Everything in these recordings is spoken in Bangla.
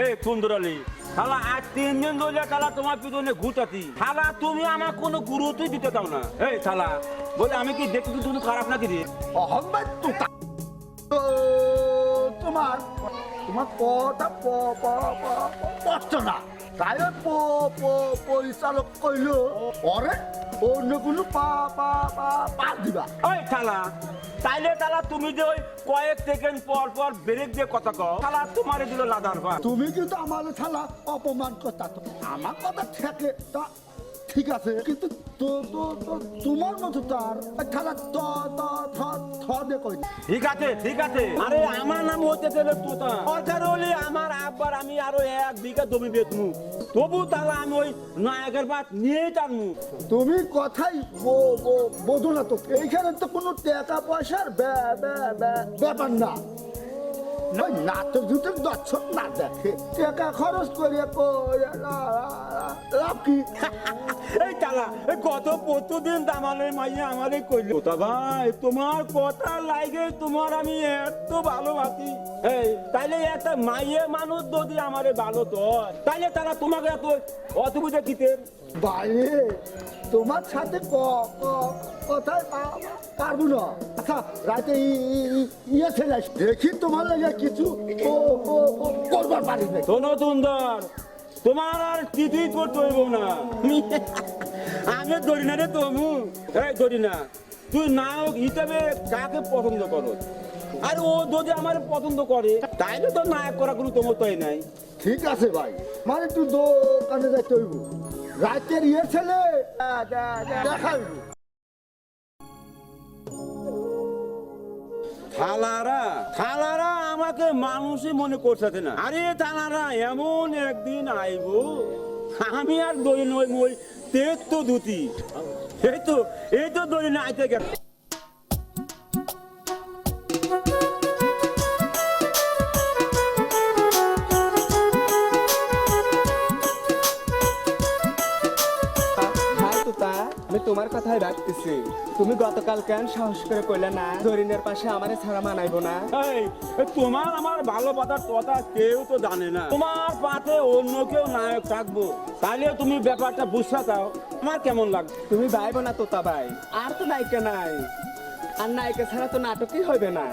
এই সুন্দরালি শালা আজ তিন দিন ধরে শালা তোমার পিছনে ঘুরতাছি। শালা তুমি আমার কোনো গুরুত্বই দিতে দাও না। এই শালা বলে আমি কি দেখতে তুমি খারাপ নাকি রে? অহংকার তো তোমার তোমার কথা প প প স্পষ্ট না। তাই প প পরিচালক কইল পরে অন্য কোনো পা পা পা পা দিবা। ওই শালা তাইলে তারা তুমি যে ওই কয়েক সেকেন্ড পর পর ব্রেক দিয়ে কথা কও শালা তোমারে দিল লাদার তুমি কিন্তু আমার থালা অপমান করতা আমার কথা থেকে তা ঠিক আছে কিন্তু তো তো তো তোমার মতো তার থালা ত ত থ থ দে কই? ঠিক আছে ঠিক আছে। আরে আমার নাম হতে গেলে তোতা হলে আমার আব্বার আমি আরও এক বিঘা জমি বেচমু। তবু তাহলে আমি ওই নায়কের ভাত নিয়ে টানমু। তুমি কথাই বো- বো- না তো। এইখানে তো কোনো টাকা পয়সার ব্যা- ব্যা- ব্যা- ব্যাপার না। ওই নাটক জুটের দর্শক না দেখে। টাকা খরচ করে করে লাভ কি এই চালা এই কত প্রতিদিন দামালে মাইয়া আমারে কইল। তোতা ভাই তোমার কথা লাগে তোমার আমি এত ভালোবাসি। এই তাইলে একটা মাইয়ে মানুষ যদি আমারে ভালো তো তাইলে তারা তোমাকে এত অসুবিধা দিতে বাইরে তোমার সাথে ক- কথায় পারব না। আচ্ছা রাতে ইয়ে ছেলে দেখি তোমার লাগে কিছু করবার পারি শোনো সুন্দর তোমার আর কিছুই করতে হইব না। আমি- আমি ধরি না রে তমু এই ধরি না। তুই নায়ক হিসেবে কাকে পছন্দ করো আর ও যদি আমার পছন্দ করে তাইলে তো নায়ক করা কোনো তোমার তাই নাই। ঠিক আছে ভাই। মানে তুই দোকানে যাইতে হইব। রাতের ইয়ে ছেলে দেখাইব। থালারা থালারা আমাকে মানুষই মনে করছে না। আরে থালারা এমন একদিন আইব আমি আর দই নই মই তেজ তো দুতি এই তো এই তো দই না আইতে গেল তোমার কথাই ভাবতেছি তুমি গতকাল কেন সাহস করে কইলে না জরিনের পাশে আমারে ছাড়া মানাইবো না? এই তোমার আমার ভালোবাসার কথা কেউ তো জানে না। তোমার পাতে অন্য কেউ নায়ক থাকব। তাহলে তুমি ব্যাপারটা বুঝতে দাও আমার কেমন লাগবে? তুমি ভাইবো না তোতা ভাই আর তো নায়িকা নাই। আর নায়িকা ছাড়া তো নাটকই হবে না।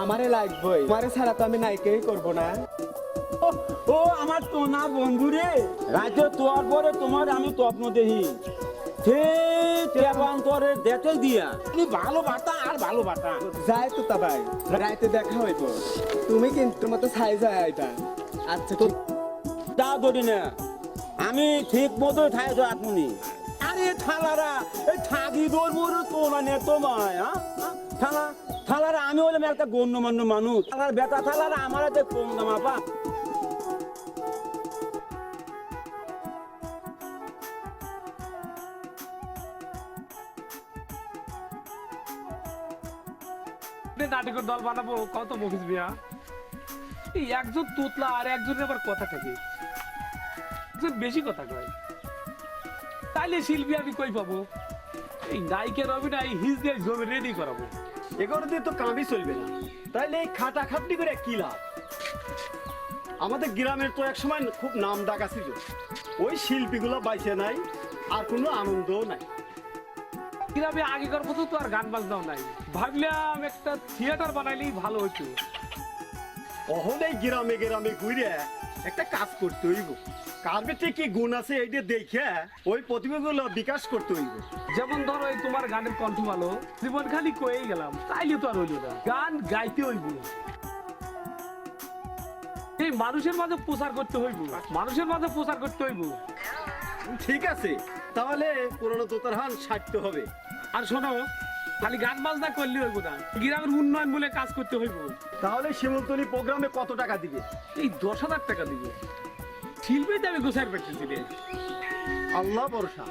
আমারে লাগবই আমারে ছাড়া তো আমি নায়িকাই করব না। ও, আমার তোনা বন্ধু রে। রাজ্য তোয়ার পরে তোমার আমি স্বপ্ন দেখি দেখে দিয়া। তুমি ভালো বাতা আর ভালো বাতা। যাই তোতা ভাই রাইতে দেখা হইব। তুমি কিন্তু মতো ছাই যায় আইবা। আচ্ছা ঠিক। তা ধরি না আমি ঠিক মতো ঠাই তো আত্মনি। আরে থালারা এই থাকি ধরবো রে তোলা নে তোমায় হ্যাঁ? থালা থালারা আমি হলাম একটা গণ্যমান্য মানুষ। থালার বেটা থালারা আমার হাতে কম দামা পা। নাটকের দল বানাবো, কত মফিস এই একজন তুতলা আর একজনের আবার কথা থাকে। একজন বেশি কথা কয়। তাইলে শিল্পী আমি কই পাবো? এই নায়িকের অভিনয়, হিজ দিয়ে জমি রেডি করাবো। এগুলো দিয়ে তো কামই চলবে না। তাইলে এই খাটা খাটনি করে কি লাভ? আমাদের গ্রামের তো এক সময় খুব নাম ডাকা ছিল ওই শিল্পীগুলো বাইছে নাই, আর কোনো আনন্দও নাই। গ্রামে আগেকার মতো তো আর গান বাজনাও নাই। ভাবলাম একটা থিয়েটার বানাইলেই ভালো হতো অহন গ্রামে গ্রামে ঘুরে একটা কাজ করতে হইব। কার কি গুণ আছে এইটা দেখে ওই প্রতিভাগুলো বিকাশ করতে হইব। যেমন ধরো এই তোমার গানের কণ্ঠ ভালো জীবন খালি কয়েই গেলাম তাইলে তো আর হইল না। গান গাইতে হইব। এই মানুষের মাঝে প্রচার করতে হইব মানুষের মাঝে প্রচার করতে হইব। ঠিক আছে তাহলে পুরনো তোতার হান সারতে হবে। আর শোনো খালি গান বাজনা করলে হইব না। গ্রামের উন্নয়ন বলে কাজ করতে হইব। তাহলে শিমুলতলি প্রোগ্রামে কত টাকা দিবে? এই দশ হাজার টাকা দিব। শিল্পীতে আমি গোসাই পেতেছি রে আল্লাহ ভরসা।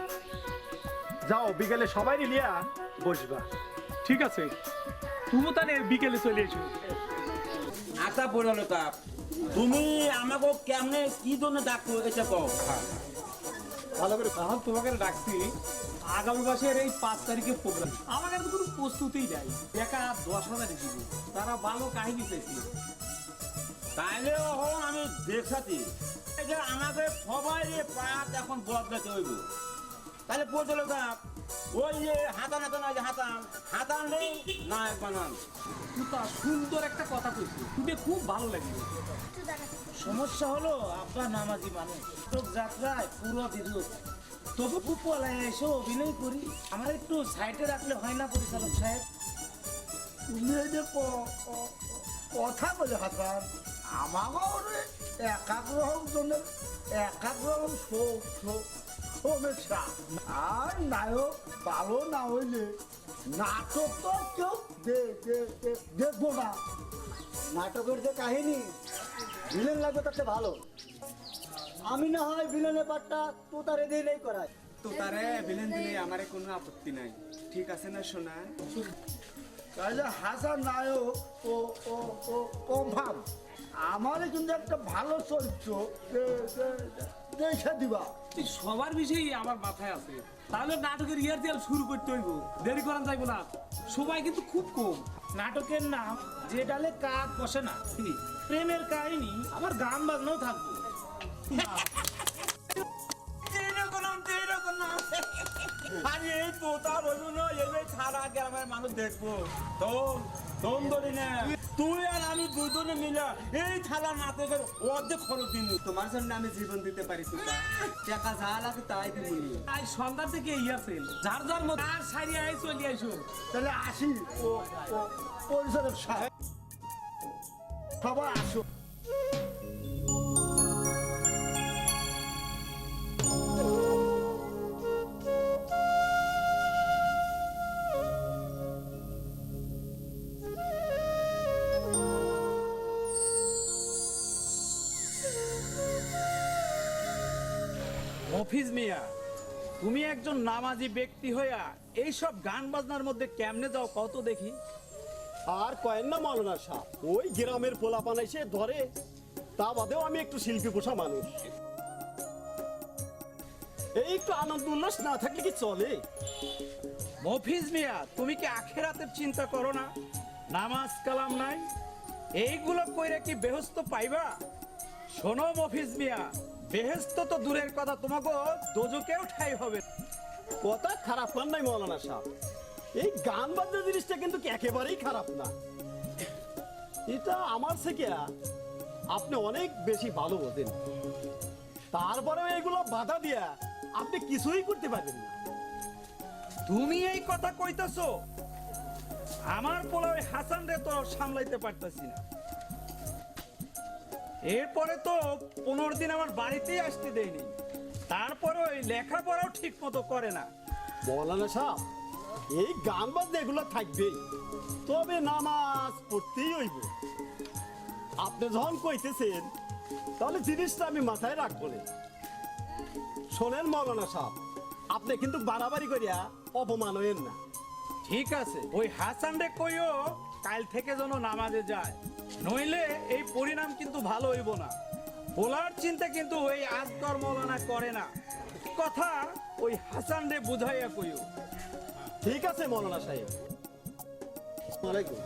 যাও বিকেলে সবাই লিয়া বসবা। ঠিক আছে। তুমি তাহলে বিকেলে চলে এসো। আশা পড়ালো তাপ তুমি আমাকে কেমনে কি জন্য ডাকো এটা কও। ভালো করে তোমাকে ডাকছি আগামী মাসের এই পাঁচ তারিখে প্রোগ্রাম আমার কাছে কোনো প্রস্তুতিই নাই। একা দশ হাজার দিব তারা ভালো কাহিনী চাইছি তাইলে এখন আমি দেখছি। যে আমাকে সবাই পাত এখন বদলাতে হইব। তাহলে পচলে থাক ওই যে হাতান হাতান আছে হাতান। হাতান নেই না বানান। তুতা সুন্দর একটা কথা কইছি। শুনে খুব ভালো লাগল। সমস্যা হলো আপনার নামাজি মানুষ। তো যাত্রায় পুরো বিরোধ তবু খুব পলায় এসে অভিনয় করি। আমার একটু সাইডে রাখলে হয় না পরিচালক সাহেব? তুমি এই যে কথা বলে হাসান আমাকেও রে একাগ্র জনের একাগ্র শোক শোক সমস্যা আর নায়ক ভালো না হইলে নাটক তো কেউ দেখব না। নাটকের যে কাহিনী ভিলেন লাগবে তাতে ভালো। আমি না হয় ভিলেনের পাটটা তো তারে দিয়ে নেই করায়। তো তারে দিলে আমারে কোনো আপত্তি নাই। ঠিক আছে না সোনা? তাহলে হাসান নায়ক ও ও ও কনফার্ম আমারই কিন্তু একটা ভালো চরিত্র। দেখে দিবা। এই সবার বিষয়ই আমার মাথায় আছে। তাহলে নাটকের রিহার্সাল শুরু করতে হইব। দেরি করান যাইবো না। সবাই কিন্তু খুব কম। নাটকের নাম যে ডালে কাক বসে না প্রেমের কাহিনী আমার গান বাজনাও থাকব। এই এই এই তোমার জন্য আমি জীবন দিতে পারি তোতা টাকা তাই সন্ধ্যা থেকে ইয়াছেন যার যার মতো আর সারি চলি আইসো তাহলে আসি ও সবাই আসো তুমি একজন নামাজি ব্যক্তি হইয়া এইসব গান বাজনার মধ্যে কেমনে যাও কত দেখি। আর কয়েন না মৌলানা সাহ ওই গ্রামের পোলাপান এসে ধরে তা বাদেও আমি একটু শিল্পী পোষা মানুষ। এই একটু আনন্দ উল্লাস না থাকলে কি চলে? মফিজ মিয়া তুমি কি আখেরাতের চিন্তা করো না? নামাজ কালাম নাই? এইগুলো কইরা কি বেহস্ত পাইবা? শোনো মফিজ মিয়া বেহেস্ত তো দূরের কথা তোমাকে দোজকেও ঠাই হবে। কথা খারাপ নাই মৌলানা সাহ এই গান বাজনা জিনিসটা কিন্তু একেবারেই খারাপ না। এটা আমার থেকে আপনি অনেক বেশি ভালো বোঝেন। তারপরেও এইগুলো বাধা দিয়া আপনি কিছুই করতে পারবেন না। তুমি এই কথা কইতাছো আমার পোলাও হাসান রে তো সামলাইতে পারতাছি না। এরপরে তো পনেরো দিন আমার বাড়িতেই আসতে দেয়নি। তারপরে ওই লেখাপড়াও ঠিক মতো করে না। মৌলানা সাহেব এই গান বাজনা এগুলো থাকবেই। তবে নামাজ পড়তেই হইব। আপনি যখন কইতেছেন তাহলে জিনিসটা আমি মাথায় রাখব না। শোনেন মৌলানা সাহেব আপনি কিন্তু বাড়াবাড়ি করিয়া অপমান হইেন না। ঠিক আছে ওই হাসান রে কইও কাল থেকে যেন নামাজে যায়। নইলে এই পরিণাম কিন্তু ভালো হইব না। বলার চিন্তা কিন্তু ওই আজকর মৌলানা করে না। কথা ওই হাসান রে বুঝাইয়া কইও। ঠিক আছে মৌলানা সাহেব। আসসালামাইকুম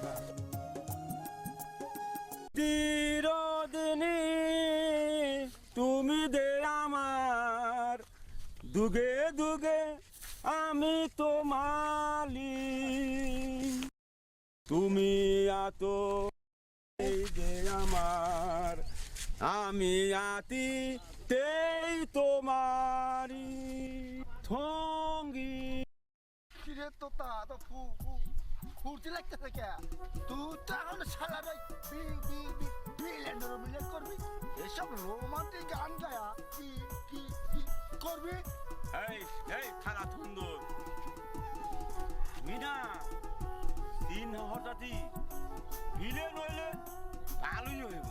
তুমি দে আমার। দুগে দুগে আমি তোমালি। তুমি আত এই আমার আমি আতি তেই তোমারি থঙ্গি কিরে তো তা তো ফু ফু ফুর্তি লাগতেছে কে? তুই তো এখন সারা রাত বি বি বি মিলেন্ডার মিলেন করবি? এসব রোমান্টিক গান গায়া কি কি কি করবি? এই এই খারাপ সুন্দর মিনা তিন হঠাৎই ভিলে নইলে ভালোই হইব।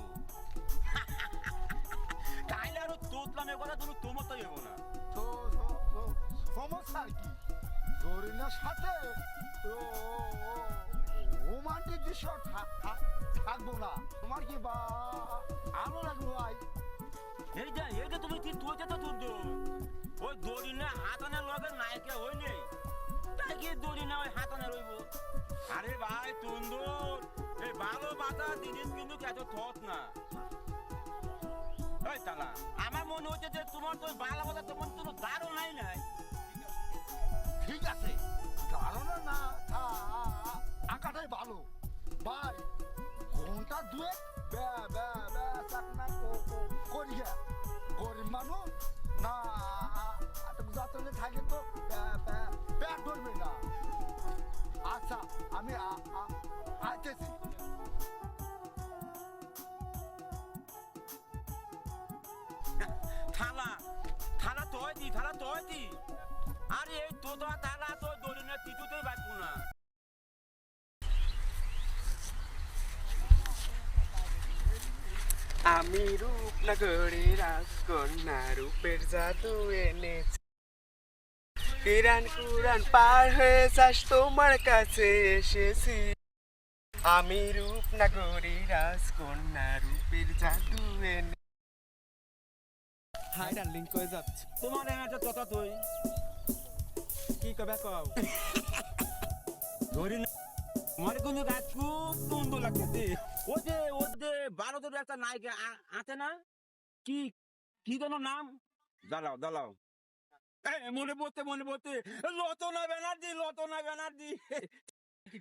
তাইলে আরও তোতলামের কথা তুমি তোমার তাই হইব না। তো সমস্যা কি? জরিনার সাথে রোমান্টিক দৃশ্য থাক- থাক- থাকব না। তোমার কি বা আলো লাগল ভাই? এই যে এই যে তুমি কি তুই যেত সুন্দর ওই দড়ি না হাতানের লগে নায়কে হই তাই দড়ি না ওই হাতানে রইব। আরে ভাই সুন্দর এই ভালোবাসা জিনিস কিন্তু এত সহজ না? এই তালা। আমার মনে হচ্ছে যে তোমার তো ভালোবাসা তোমার কোনো দারুণ নাই। নাই ঠিক আছে। কারণ না থা- আঁকাটাই ভালো। ভাই ঘণ্টা দুয়ে বে বে বে চাকনা কো- কো- করিয়া। গরিব মানুষ? না যাতনে থাকে তো। আমি থালা থালা দি থালা দি। তো না তিতুতেই বাঁচবো না। আমি রূপনগরে রাজকন্যা, রূপের জাদু এনেছি। কিরান কুরান পার হয়ে যাস তোমার কাছে এসেছি। আমি রূপনগরে রাজকন্যা রূপের জাদু এনে হাই ডার্লিং কই যাচ্ছে? তোমার একটা তোতা তুই। কি কবে কও? ধরি না। আমার কিন্তু গাছ খুব সুন্দর লাগতেছে। ও যে ও যে ভারতের একটা নায়িকা আছে না? কি কি যেন নাম? দাঁড়াও দাঁড়াও। মনে পড়তে মনে পড়তে। লতনা ব্যানার্জি লতনা ব্যানার্জি।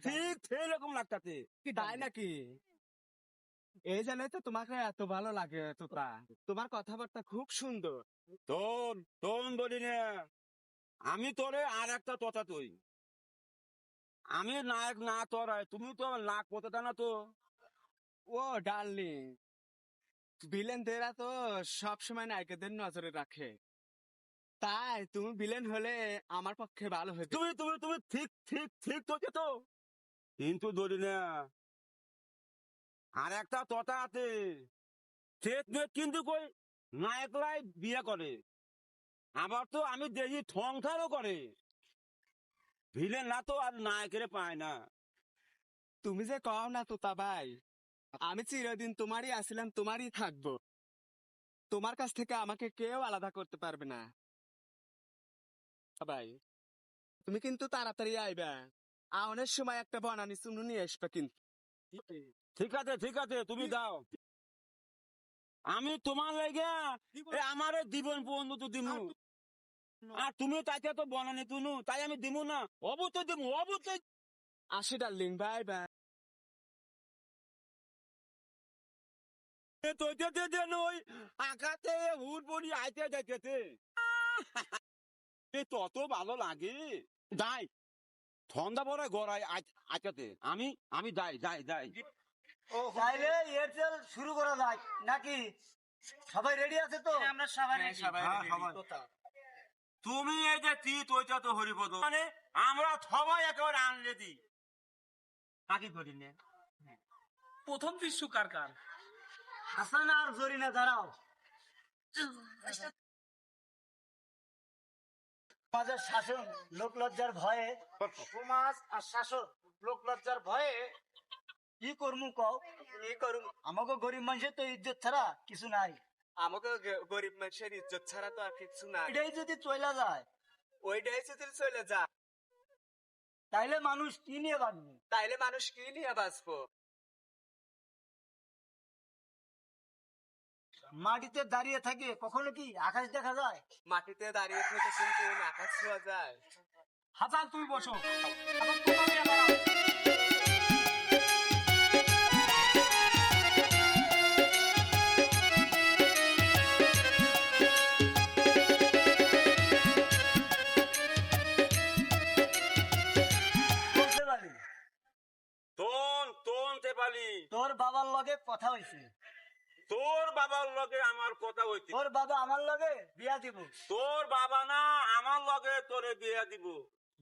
ঠিক সেই রকম লাগতাছে তাই নাকি? এই জানে তো তোমাকে এত ভালো লাগে তোতা তোমার কথাবার্তা খুব সুন্দর। তোর তোর বলি না আমি তোরে আর একটা তোতা তুই আমি নায়ক না তোর তুমি তো নাক পোতাটা না তো। ও ডার্লিং ভিলেনদেরা তো সব সময় নায়িকাদের নজরে রাখে। তাই তুমি ভিলেন হলে আমার পক্ষে ভালো হতো তুমি তুমি তুমি ঠিক ঠিক ঠিক তো তো। কিন্তু ধরি না। আর একটা তথা আছে কিন্তু কই নায়কলাই বিয়ে করে। আবার তো আমি দেখি সংসারও করে। ভিলেন না তো আর নায়কের পায় না। তুমি যে কও না তোতা ভাই আমি চিরদিন তোমারই আসিলাম তোমারই থাকব। তোমার কাছ থেকে আমাকে কেউ আলাদা করতে পারবে না। ভাই তুমি কিন্তু তাড়াতাড়ি আইবা। আউনের সময় একটা বনানি চুনু নিয়ে আসবে কিন্তু। ঠিক আছে ঠিক আছে তুমি দাও। আমি তোমার লেগে আমার জীবন বন্ধু তো দিমু। আর তুমি তাকে তো বনানি তুনু তাই আমি দিমু না। অবশ্যই দিমু অবশ্যই আসি ডার্লিং বাই বাই। তো ওই আঁকাতে হুট বড়ি আইতে যাইতেছে। এ তত ভালো লাগে। যাই ঠান্ডা পরে গড়াই আইতে আমি আমি যাই যাই যাই। তাইলে এয়ারটেল শুরু করা যায় নাকি? সবাই রেডি আছে তো? আমরা সবাই তুমি এই যে ওইটা তো হরিপদ। মানে আমরা সবাই একেবারে আনলে দি কাকি করি নে? প্রথম দৃশ্য কার? কার হাসান আর জরিনা দাঁড়াও। সমাজের শাসন লোক লজ্জার ভয়ে সমাজ আর শাসন লোক লজ্জার ভয়ে কি করমু কও? কি করুম? আমাকে গরিব মানুষের তো ইজ্জত ছাড়া কিছু নাই। আমাকে গরিব মানুষের ইজ্জত ছাড়া তো আর কিছু না এটাই যদি চলে যায়। ওইটাই যদি চলে যা তাইলে মানুষ কি নিয়ে বাঁচবে? তাইলে মানুষ কি নিয়ে বাঁচবো? মাটিতে দাঁড়িয়ে থাকে কখনো কি আকাশ দেখা যায়? মাটিতে দাঁড়িয়ে থেকে কিন্তু আকাশ ছোঁয়া যায়। হাসান তুই বসো। তোর বাবার লগে কথা হয়েছে তোর বাবার লগে আমার কথা হইতে তোর বাবা আমার লগে বিয়া দিব। তোর বাবা না আমার লগে তোরে বিয়া দিব।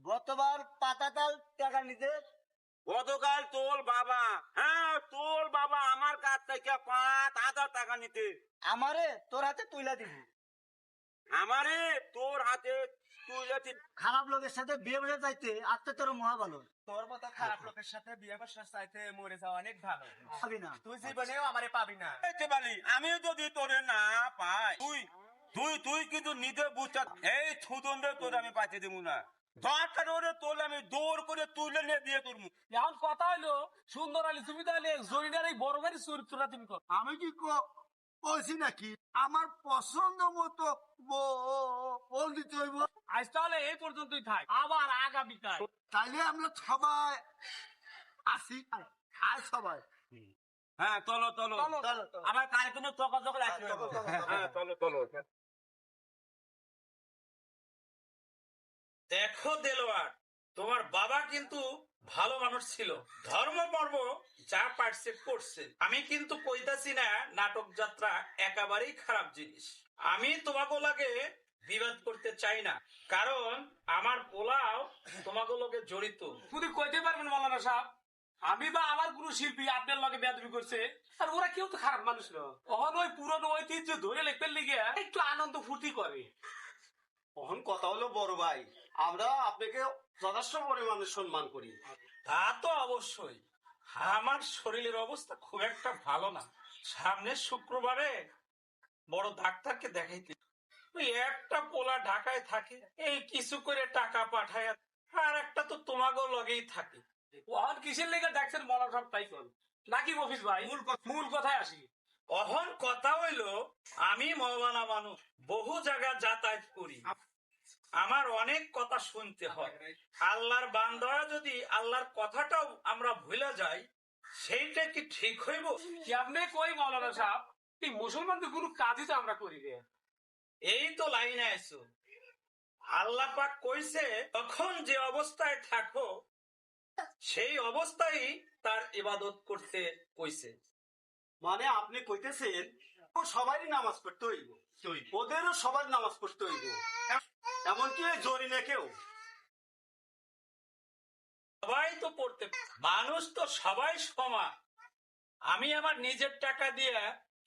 গতবার পাতাতাল টাকা নিতে। গতকাল তোর বাবা হ্যাঁ তোর বাবা আমার কাছ থেকে পাঁচ হাজার টাকা নিতে। আমারে তোর হাতে তুইলা দিব। আমারে তোর হাতে তুই যদি খারাপ লোকের সাথে বিয়ে বসে যাইতে আত্মা তোর মহা ভালো। তোর মতো খারাপ লোকের সাথে বিয়ে বসার চাইতে মরে যাওয়া অনেক ভালো। পাবি না। তুই জীবনেও আমারে পাবি না। আমি যদি তোরে না পাই তুই তুই তুই কিন্তু নিজে বুঝতে এই তোর আমি পাইতে দিব না। দরকার ওরে তোলে আমি দৌড় করে তুলে নিয়ে দিয়ে করব। এখন কথা হইল সুন্দর আলী তুমি তাহলে জরিনার এই বড় ভাইয়ের চরিত্রটা তুমি আমি কি কইছি নাকি? আমার পছন্দ মতো হইব। আজ তাহলে এই পর্যন্তই থাক। আবার আগামীকাল তাইলে আমরা সবাই আসি। আর সবাই। হ্যাঁ চলো চলো। আমার কালকে যোগাযোগ রাখবে হ্যাঁ চলো চলো। দেখো দেলোয়ার তোমার বাবা কিন্তু ভালো মানুষ ছিল। ধর্ম মর্ম যা পারছে করছে। আমি কিন্তু কইতাছি না নাটক যাত্রা একেবারেই খারাপ জিনিস। আমি তোমাকে লাগে বিবাদ করতে চাই না। কারণ আমার পোলাও তোমাকে লগে জড়িত। তুমি কইতে পারবেন মালানা সাহেব আমি বা আমার গুরু শিল্পী আপনার লগে বেদবি করছে? আর ওরা কেউ তো খারাপ মানুষ না। অহন ওই পুরনো ঐতিহ্য ধরে লেখতে লিগে একটু আনন্দ ফুর্তি করে। তখন কথা হলো বড় ভাই আমরা আপনাকে যথেষ্ট পরিমাণে সম্মান করি। তা তো অবশ্যই। আমার শরীরের অবস্থা খুব একটা ভালো না। সামনের শুক্রবারে বড় ডাক্তারকে দেখাইতে। একটা পোলা ঢাকায় থাকে এই কিছু করে টাকা পাঠায় আর একটা তো তোমাকেও লগেই থাকে। ওহন কিসের লেগে দেখছেন মালানা সাহেব তাই কর নাকি মফিজ ভাই? মূল মূল কথায় আসি। অহন কথা হইল আমি মৌলানা মানুষ বহু জায়গা যাতায়াত করি। আমার অনেক কথা শুনতে হয়। আল্লাহর বান্দরা যদি আল্লাহর কথাটাও আমরা ভুলে যাই সেইটা কি ঠিক হইব? কেমনে কই মাওলানা সাহেব? এই মুসলমানদের কোনো কাজই তো আমরা করি রে। এই তো লাইনে আইছো। আল্লাহ পাক কইছে তখন যে অবস্থায় থাকো সেই অবস্থায় তার ইবাদত করতে কইছে। মানে আপনি কইতেছেন ও সবারই নামাজ পড়তে হইব। ওদেরও সবার নামাজ পড়তে হইব। এমনকি জরিনে কেউ। সবাই তো পড়তে মানুষ তো সবাই সমান। আমি আমার নিজের টাকা দিয়ে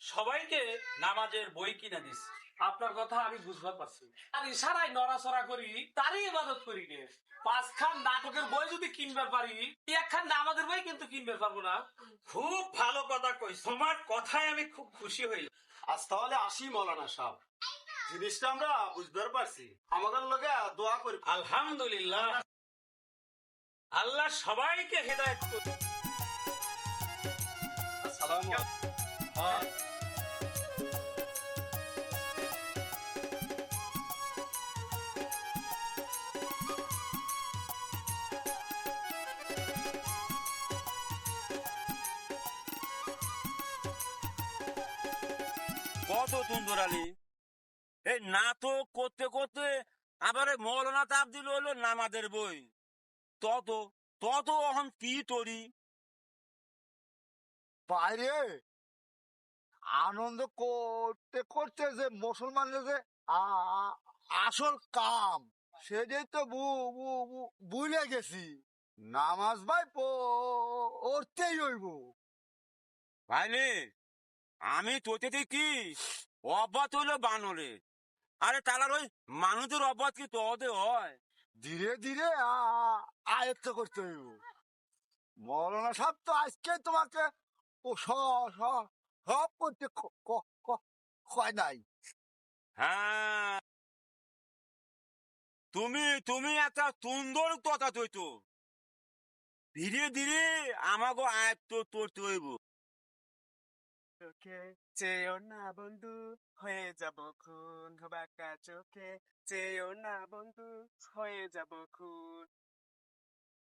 সবাইকে নামাজের বই কিনে দিছি। আপনার কথা আমি বুঝতে পারছি। আর ইশারায় নড়াচড়া করি তারই ইবাদত করি নে। পাঁচখান নাটকের বই যদি কিনবার পারি একখান আমাদের বই কিন্তু কিনবে পারব না। খুব ভালো কথা কই তোমার কথায় আমি খুব খুশি হইলাম। আজ তাহলে আসি মৌলানা সাহেব। জিনিসটা আমরা বুঝতে পারছি। আমাদের লগে দোয়া করি। আলহামদুলিল্লাহ। আল্লাহ সবাইকে হেদায়ত করুন। আসসালামু আলাইকুম। কত সুন্দর আলী। এই নাটক করতে করতে আবার মৌলানা দিল হলো নামাজের বই। তত তত এখন কি তরি? বাইরে আনন্দ করতে করতে যে মুসলমানদের যে আসল কাম সেটাই তো বু- বু- বু- ভুলে গেছি। নামাজ ভাই পড়তেই হইব। ভাইলে আমি তোতে কি অব্বাত হইল বানরে আরে তালার ওই মানুষের অব্বাত কি তোদের হয়? ধীরে ধীরে আয়ত্ত করতে হইব। মৌলানা সাহেব তো আজকে তোমাকে ও সব করতে কয় নাই। হ্যাঁ। তুমি তুমি একটা সুন্দর কথা তৈতো ধীরে ধীরে আমাকে আয়ত্ত করতে হইব। চেয়েও না বন্ধু হয়ে যাব খুন বাঁকা চোখে চেয়েও না বন্ধু হয়ে যাব খুন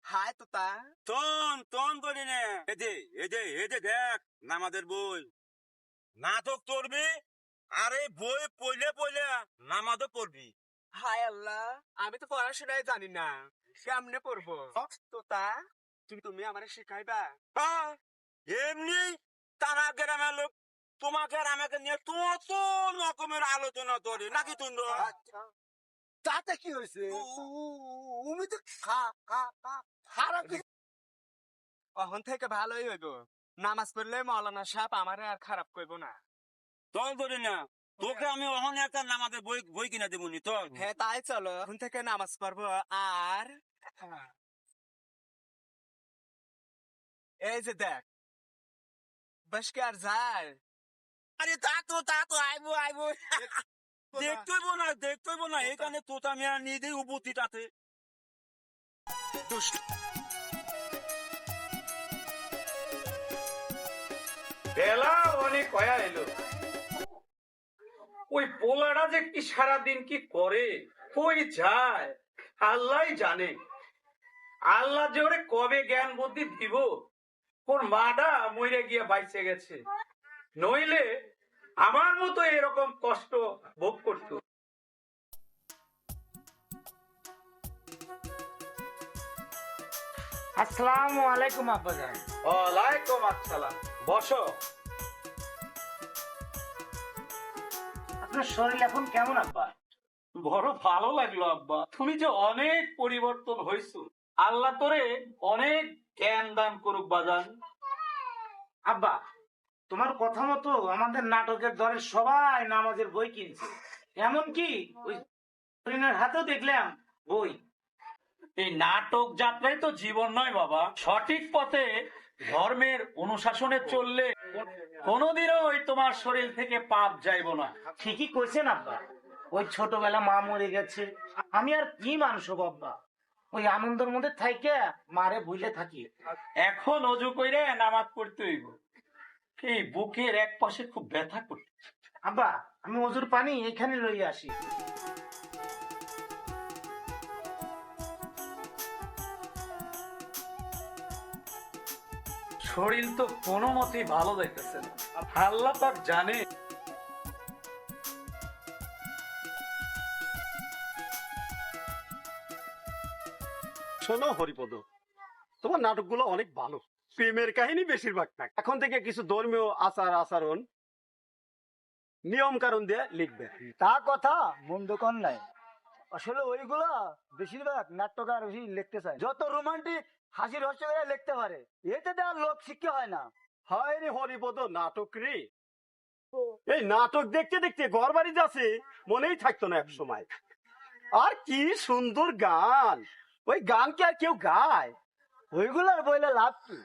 হায় তো তা তন তন করি নে এই যে এই যে এই যে দেখ নামাজের বই নাটক করবি আর বই পড়লে পড়লে নামাজও পড়বি হায় আল্লাহ আমি তো পড়াশোনায় জানি না কেমনে পড়ব তো তা তুমি তুমি আমার শেখাইবা এমনি তারা গ্রামের লোক তোমাকে আর আমাকে নিয়ে কত রকমের আলোচনা করে নাকি তুন্দ তাতে কি হয়েছে? উমি তো খারাপ কিছু থেকে ভালোই হইব। নামাজ পড়লে মৌলানা সাহেব আমারে আর খারাপ করব না। চল ধরি না। তোকে আমি ওখানে একটা নামাজের বই বই কিনে দেবো নি চল হ্যাঁ তাই চলো এখন থেকে নামাজ পড়ব আর এই যে দেখ বসকে আর যায়। আরে তা তো তা তো আইবো আইবো। দেখতে হইবো না দেখতে হইবো না এখানে তোতা মিয়া নিজেই উপস্থিত আছে দুষ্ট। বেলা অনেক হয়া এলো। ওই পোলাটা যে কি সারাদিন কি করে কই যায় আল্লাহ জানে। আল্লাহ যে ওরে কবে জ্ঞান বুদ্ধি দিব ওর মাটা মরে গিয়ে বাইচে গেছে। নইলে আমার মতো এরকম কষ্ট ভোগ করতো। আসসালামু আলাইকুম আব্বাজান। ওয়ালাইকুম আসসালাম। বসো। আপনার শরীর এখন কেমন আব্বা? বড় ভালো লাগল আব্বা। তুমি যে অনেক পরিবর্তন হয়েছো আল্লাহ তোরে অনেক জ্ঞান দান করুক বাজান। আব্বা তোমার কথা মতো আমাদের নাটকের দলের সবাই নামাজের বই কিনছে। এমনকি ওই হাতেও দেখলাম বই। এই নাটক যাত্রাই তো জীবন নয় বাবা। সঠিক পথে ধর্মের অনুশাসনে চললে কোনোদিনও ওই তোমার শরীর থেকে পাপ যাইব না। ঠিকই কইছেন আব্বা। ওই ছোটবেলা মা মরে গেছে। আমি আর কি মানুষ হব আব্বা? ওই আনন্দের মধ্যে থাইকে মারে ভুলে থাকি। এখন অজু কইরে নামাজ পড়তে হইব। এই বুকের এক পাশে খুব ব্যথা করছে। আব্বা, আমি অজুর পানি এখানে লই আসি। শরীর তো কোনো মতেই ভালো যাইতেছে না। আল্লাহ পাক জানে। শোনো হরিপদ, তোমার নাটকগুলো অনেক ভালো। প্রেমের কাহিনী বেশিরভাগ থাকে। এখন থেকে কিছু ধর্মীয় আচার আচরণ, নিয়ম কারণ দিয়ে লিখবে। তা কথা মন্দ কর নাই আসলে ওইগুলা বেশিরভাগ নাট্যকার বেশি লিখতে চায়। যত রোমান্টিক, হাসির হস্য করে লিখতে পারে, এতে দেওয়ার লোক শিক্ষা হয় না। হায় রে হরিপদ, নাটক রে। এই নাটক দেখতে দেখতে ঘর বাড়ি যাচ্ছে, মনেই থাকতো না এক সময়। আর কি সুন্দর গান। ওই গান কি আর কেউ গায়? ওইগুলার বইলে লাভ কি?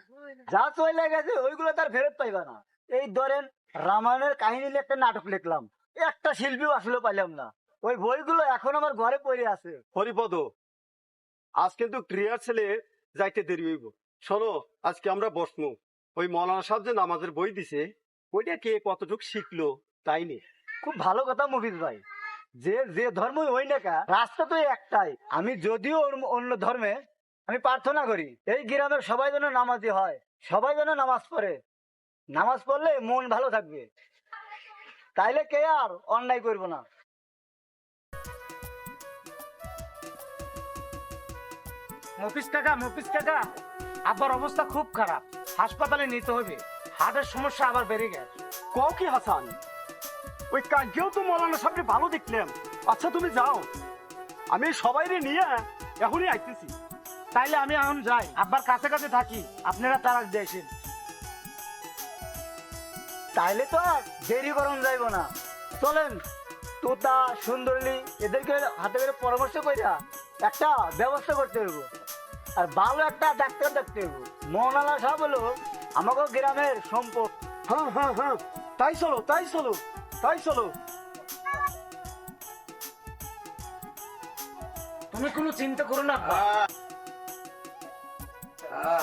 যা চলে গেছে ওইগুলো তার ফেরত পাইবা না। এই ধরেন রামায়ণের কাহিনী নিয়ে একটা নাটক লিখলাম একটা শিল্পীও আসলে পাইলাম না। ওই বইগুলো এখন আমার ঘরে পড়ে আছে। হরিপদ আজ কিন্তু ক্রিয়ার ছেলে যাইতে দেরি হইব। শোনো আজকে আমরা বসমু ওই মৌলানা সাহেব যে নামাজের বই দিছে ওইটা কে কতটুক শিখলো তাই নে। খুব ভালো কথা মুফিজ ভাই। যে যে ধর্ম হই না কা রাস্তা তো একটাই। আমি যদিও অন্য ধর্মে আমি প্রার্থনা করি, এই গ্রামের সবাই যেন নামাজি হয়, সবাই যেন নামাজ পড়ে। নামাজ পড়লে মন ভালো থাকবে। তাইলে কে আর অন্যায় করব না? মফিস কাকা মফিস কাকা, আব্বার অবস্থা খুব খারাপ। হাসপাতালে নিতে হবে হার্টের সমস্যা আবার বেড়ে গেছে। কও কি হাসান? ওই কাজেও তো মৌলানা সাহেবকে ভালো দেখলাম। আচ্ছা তুমি যাও। আমি সবাইরে নিয়ে এখনই আইতেছি। তাইলে আমি এখন যাই। আব্বার কাছে কাছে থাকি। আপনারা তারা দেখেন তাইলে তো আর দেরি করুন যাইব না। চলেন তোতা সুন্দরী এদেরকে হাতে করে পরামর্শ কইরা একটা ব্যবস্থা করতে হইব। আর ভালো একটা ডাক্তার দেখতে হইব। মৌলানা সাহেব হলো আমাকে গ্রামের সম্পদ। হ্যাঁ হ্যাঁ হ্যাঁ। তাই চলো তাই চলো তাই চলো। তুমি কোনো চিন্তা করো না।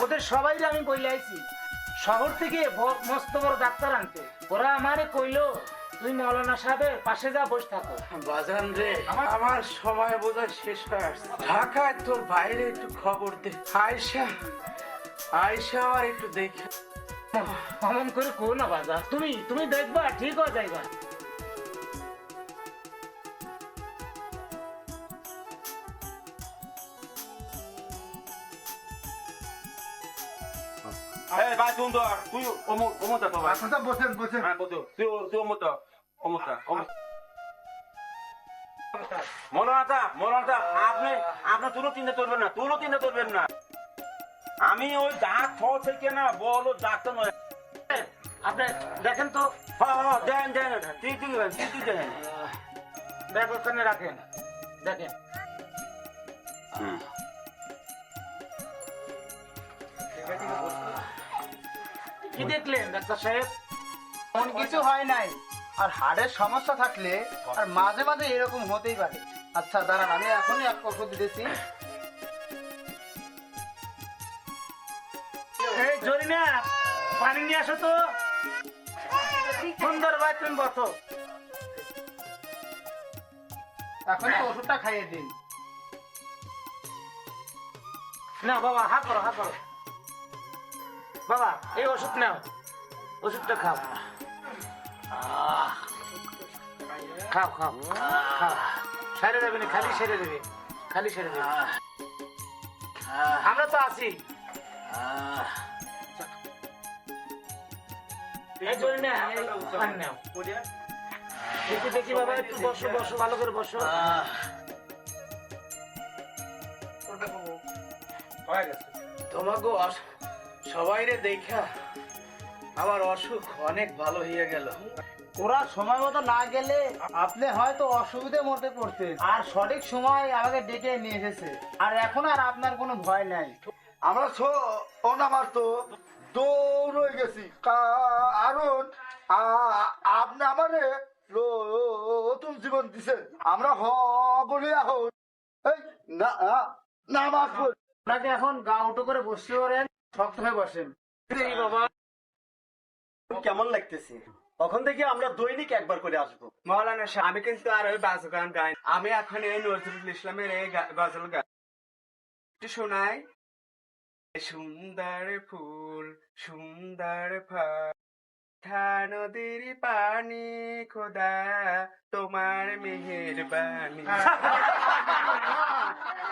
ওদের সবাই আমি কইলে আইছি শহর থেকে মস্ত বড় ডাক্তার আনতে। ওরা আমারে কইলো তুই মৌলানা সাহেবের পাশে যা বসে থাকো। বাজান রে আমার সময় বোধহয় শেষ হয়ে আসছে। ঢাকায় তোর বাইরে একটু খবর দে। আয়সা আয়সা আর একটু দেখে অমন করে কো না বাজার তুমি তুমি দেখবা ঠিক হয়ে যাইবা। এই ভাই তুই দেখো ভাই। আচ্ছা বসেন হ্যাঁ তুই তুই মনোনাথা মনোনাথা আপনি আপনি তুলো চিন্তা করবেন না তুলো চিন্তা করবেন না। আমি ওই দাঁত থেকে না বলো ডাক্তার নয়। আপনি দেখেন তো। হ্যাঁ হ্যাঁ দেন দেন তুই তুই তুই তুই দেন। ব্যাগ ওখানে রাখেন। দেখেন। কি দেখলেন ডাক্তার সাহেব? কোন কিছু হয় নাই। আর হাড়ের সমস্যা থাকলে আর মাঝে মাঝে এরকম হতেই পারে। আচ্ছা দাঁড়ান আমি এখনই এক কক্ষ দিতেছি। এই জরিনা পানি নিয়ে আসো তো। সুন্দর ভাই তুমি বসো। এখন ওষুধটা খাইয়ে দিন। না বাবা হা করো হা করো বাবা, এই ওষুধ নাও। ওষুধটা খাও। খাও খাও খাও। সেরে দেবে না, খালি সেরে দেবে, খালি সেরে দেবে। আমরা তো আছি। দেখি দেখি বাবা ভালো করে তোমাকে সবাই রে দেখা। আমার অসুখ অনেক ভালো হয়ে গেল। ওরা সময় মতো না গেলে আপনি হয়তো অসুবিধে মধ্যে পড়তেন। আর সঠিক সময় আমাকে ডেকে নিয়ে এসেছে। আর এখন আর আপনার কোনো ভয় নাই। আমরা ওনামার তো দৌড় গেছি। কারণ আপনি আমারে নতুন জীবন দিছেন। আমরা হ বলে এখন। এই না নামাজ। আপনাকে এখন গা উঠো করে বসতে পারেন শক্ত হয়ে বসেন। বাবা। কেমন লাগতেছে? তখন থেকে আমরা দৈনিক একবার করে আসব? মৌলানা সাহেব, আমি কিন্তু আর ওই বাজু গান গাই আমি এখন এই নজরুল ইসলামের এই গজল গাই একটু শোনাই। সুন্দর ফুল সুন্দর ফল নদীর পানি খোদা তোমার মেহের মেহেরবানি।